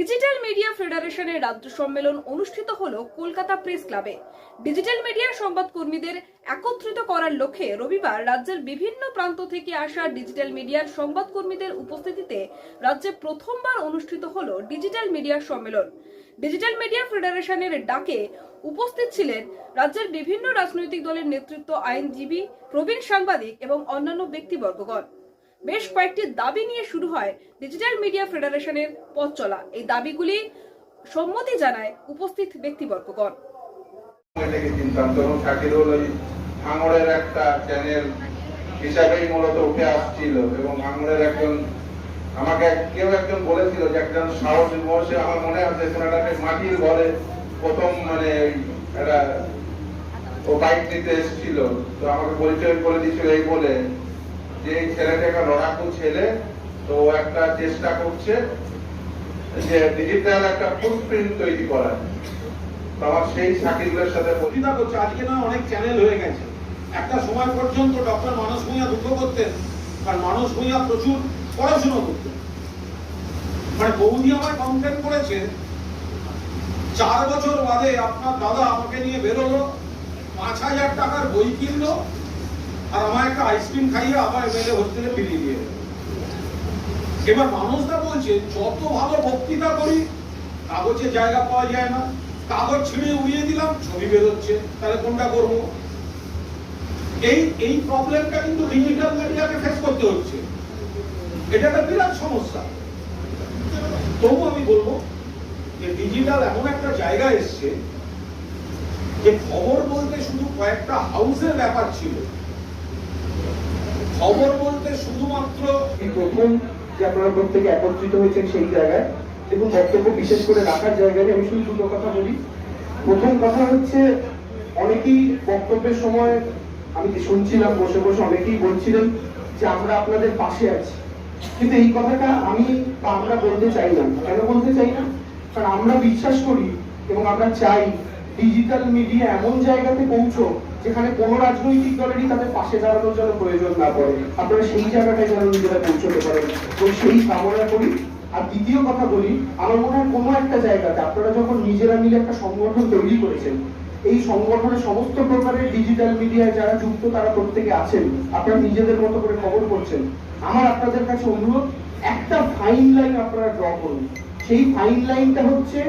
Digital media ফেডারেশনের রাজ্য সম্মেলন অনুষ্ঠিত হল কলকাতা প্রেস ক্লাবে ডিজিটাল মিডিয়া সংবাদ কর্মীদের একত্রিত করার লক্ষ্যে রবিবার রাজ্যের বিভিন্ন প্রান্ত থেকে আসা ডিজিটাল মিডিয়ার সংবাদ কর্মীদের উপস্থিতিতে রাজ্যে প্রথমবার অনুষ্ঠিত হল ডিজিটাল মিডিয়া সম্মেলন। ডিজিটাল মিডিয়া ফেডারেশনের ডাকে উপস্থিত ছিলেন রাজ্যের বিভিন্ন রাজনৈতিক দলের নেতৃত্ব আইনজীবী, প্রবীণ সাংবাদিক এবং অন্যান্য ব্যক্তিবর্গগণ। বেশ কয়েকটি দাবি নিয়ে শুরু হয় ডিজিটাল মিডিয়া ফেডারেশনের পথ চলা। এই দাবিগুলি সম্মতি জানায় উপস্থিত ব্যক্তিবর্গগণ। ভাঙড়ের একটা চ্যানেল হিসাবেই মূলত উঠে আসছিল এবং ভাঙড়ের একজন আমাকে কেউ একজন বলেছিল যে একজন সাহসী বয়সে আমার মনে আছে কোনো মাটির ঘরে প্রথম মানে একটা ও বাইক নিতে এসেছিল। তো আমাকে পরিচয় করে দিয়েছিল এই বলে। যে এই ছেলেটা একটা লড়াকু ছেলে, তো একটা চেষ্টা করছে যে ডিজিটাল একটা ফুটপ্রিন্ট তৈরি করার। আমার সেই সাকিবের সাথে করছে আজকে না অনেক চ্যানেল হয়ে গেছে। একটা সময় পর্যন্ত ডক্টর মানস ভূঁইয়া দুঃখ করতেন মানস ভূঁইয়া প্রচুর পড়াশোনা করতেন। মানে বৌদি আমায় কমপ্লেন করেছে, চার বছর বাদে আপনার দাদা আমাকে নিয়ে বেরোলো, পাঁচ হাজার টাকার বই কিনলো আর আমার একটা আইসক্রিম খাইয়ে আবার এমএলএ হোস্টেলে ফিরিয়ে দিয়ে এবার মানুষরা বলছে, যত ভালো বক্তৃতা করি, কাগজে জায়গা পাওয়া যায় না। কাগজ ছিঁড়ে উড়িয়ে দিলাম, ছবি বেরোচ্ছে। তাহলে কোনটা করব? এই এই প্রবলেমটা কিন্তু ডিজিটাল মিডিয়াকে ফেস করতে হচ্ছে। এটা একটা বিরাট সমস্যা। তবু আমি বলব যে ডিজিটাল এমন একটা জায়গা এসছে যে খবর বলতে শুধু কয়েকটা হাউসের ব্যাপার ছিল। খবর বলতে শুধুমাত্র প্রথম যে আপনারা প্রত্যেকে একত্রিত হয়েছেন সেই জায়গায় এবং বক্তব্য বিশেষ করে রাখার জায়গায় আমি শুধু দুটো কথা বলি। প্রথম কথা হচ্ছে, অনেকেই বক্তব্যের সময় আমি শুনছিলাম, বসে বসে অনেকেই বলছিলেন যে আমরা আপনাদের পাশে আছি। কিন্তু এই কথাটা আমি আমরা বলতে চাই না। কেন বলতে চাই না? কারণ আমরা বিশ্বাস করি এবং আমরা চাই ডিজিটাল মিডিয়া এমন জায়গাতে পৌঁছো যেখানে কোনো রাজনৈতিক দলেরই তাদের পাশে দাঁড়ানোর জন্য প্রয়োজন না পড়ে। আপনারা সেই জায়গাটায় যেন নিজেরা পৌঁছতে পারেন। তো সেই কামনা করি। আর দ্বিতীয় কথা বলি, আমার মনে হয় কোনো একটা জায়গাতে আপনারা যখন নিজেরা মিলে একটা সংগঠন তৈরি করেছেন, এই সংগঠনে সমস্ত প্রকারের ডিজিটাল মিডিয়ায় যারা যুক্ত তারা প্রত্যেকে আছেন, আপনারা নিজেদের মতো করে খবর করছেন। আমার আপনাদের কাছে অনুরোধ, একটা ফাইন লাইন আপনারা ড্র করুন। সেই ফাইন লাইনটা হচ্ছে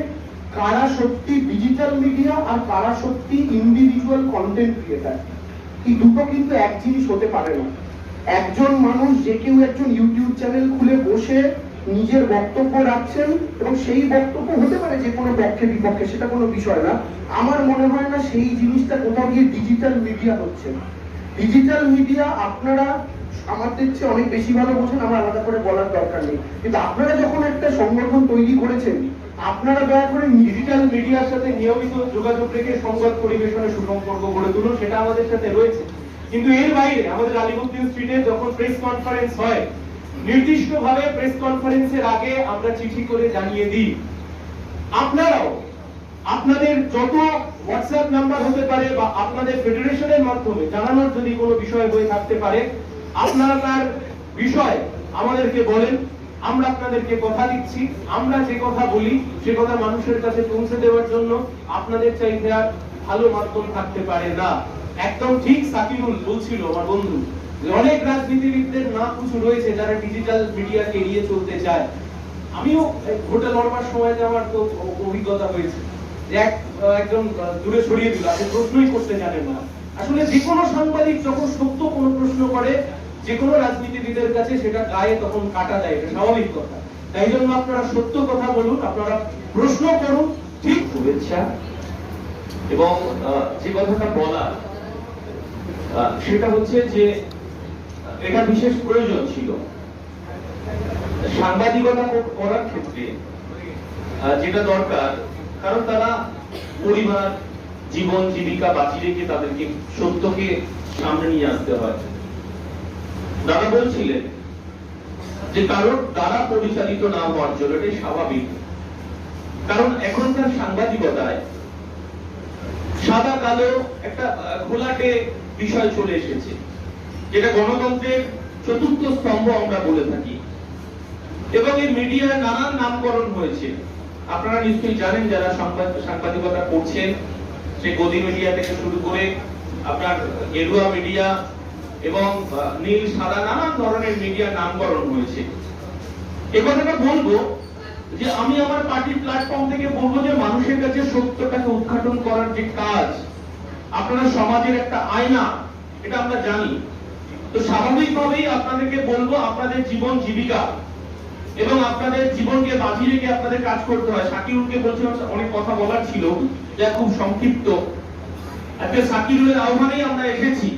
কারা সত্যি ডিজিটাল মিডিয়া আর কারা সত্যি ইন্ডিভিজুয়াল কন্টেন্ট ক্রিয়েটার এই দুটো কিন্তু এক জিনিস হতে পারে না। একজন মানুষ যে কেউ একজন ইউটিউব চ্যানেল খুলে বসে নিজের বক্তব্য রাখছেন এবং সেই বক্তব্য হতে পারে যে কোনো পক্ষে বিপক্ষে, সেটা কোনো বিষয় না। আমার মনে হয় না সেই জিনিসটা কোথাও গিয়ে ডিজিটাল মিডিয়া হচ্ছে। ডিজিটাল মিডিয়া আপনারা আমাদের চেয়ে অনেক বেশি ভালো বোঝেন, আমার আলাদা করে বলার দরকার নেই। কিন্তু আপনারা যখন একটা সংগঠন তৈরি করেছেন আপনারা দয়া করে ডিজিটাল মিডিয়ার সাথে নিয়মিত যোগাযোগ রেখে সংবাদ পরিবেশনের সুসম্পর্ক গড়ে তুলুন, সেটা আমাদের সাথে রয়েছে। কিন্তু এর বাইরে আমাদের আলিমুদ্দিন স্ট্রিটে যখন প্রেস কনফারেন্স হয়, নির্দিষ্টভাবে প্রেস কনফারেন্সের আগে আমরা চিঠি করে জানিয়ে দিই। আপনারাও আপনাদের যত হোয়াটসঅ্যাপ নাম্বার হতে পারে বা আপনাদের ফেডারেশনের মাধ্যমে জানানোর যদি কোনো বিষয় হয়ে থাকতে পারে, আপনারা তার বিষয় আমাদেরকে বলেন। আমরা আপনাদেরকে কথা দিচ্ছি, আমরা যে কথা বলি, সে কথা মানুষের কাছে পৌঁছে দেওয়ার জন্য আপনাদের চাইতে আর ভালো মাধ্যম থাকতে পারে না। একদম ঠিক বলছিল আমার বন্ধু অনেক রাজনীতিবিদদের না কিছু রয়েছে যারা ডিজিটাল মিডিয়াকে এড়িয়ে চলতে চায়। আমিও হোটেল লড়বার সময় আমার তো অভিজ্ঞতা হয়েছে যে এক, একজন দূরে সরিয়ে দিল, আপনি প্রশ্নই করতে জানেন না। আসলে যে কোনো সাংবাদিক যখন সত্য কোনো প্রশ্ন করে যে কোনো রাজনীতিবিদের কাছে সেটা গায়ে তখন কাটা দেয়, এটা স্বাভাবিক কথা। তাই জন্য আপনারা সত্য কথা বলুন, আপনারা প্রশ্ন করুন, ঠিক? শুভেচ্ছা। এবং যে কথাটা বলা সেটা হচ্ছে যে, এটা বিশেষ প্রয়োজন ছিল। সাংবাদিকতা করার ক্ষেত্রে যেটা দরকার, কারণ তারা পরিবার, জীবন, জীবিকা বাঁচিয়ে রেখে তাদেরকে সত্যকে সামনে নিয়ে আসতে হয়। দাদা বলছিলেন যে কারোর দ্বারা পরিচালিত না হওয়ার জন্য এটাই স্বাভাবিক। কারণ এখনকার সাংবাদিকতায় সাদা কালো একটা ঘোলাটে বিষয় চলে এসেছে, যেটা গণতন্ত্রের চতুর্থ স্তম্ভ আমরা বলে থাকি। এবং এই মিডিয়ার নানান নামকরণ হয়েছে। আপনারা নিশ্চয়ই জানেন যারা সাংবাদিকতা করছেন সে গদি মিডিয়া থেকে শুরু করে আপনার গেরুয়া মিডিয়া এবং নীল, সাদা নানান ধরনের মিডিয়ার নামকরণ হয়েছে। এ কথাটা বলব যে আমি আমার পার্টির প্ল্যাটফর্ম থেকে বলব যে মানুষের কাছে সত্যটাকে উদ্ঘাটন করার যে কাজ, আপনারা সমাজের একটা আয়না, এটা আমরা জানি। তো স্বাভাবিকভাবেই আপনাদেরকে বলব, আপনাদের জীবন জীবিকা এবং আপনাদের জীবনকে বাজি রেখে আপনাদের কাজ করতে হয়। শাকিরুলকে বলছিলাম, অনেক কথা বলার ছিল, যা খুব সংক্ষিপ্ত। আজকে শাকিরুলের আহ্বানেই আমরা এসেছি।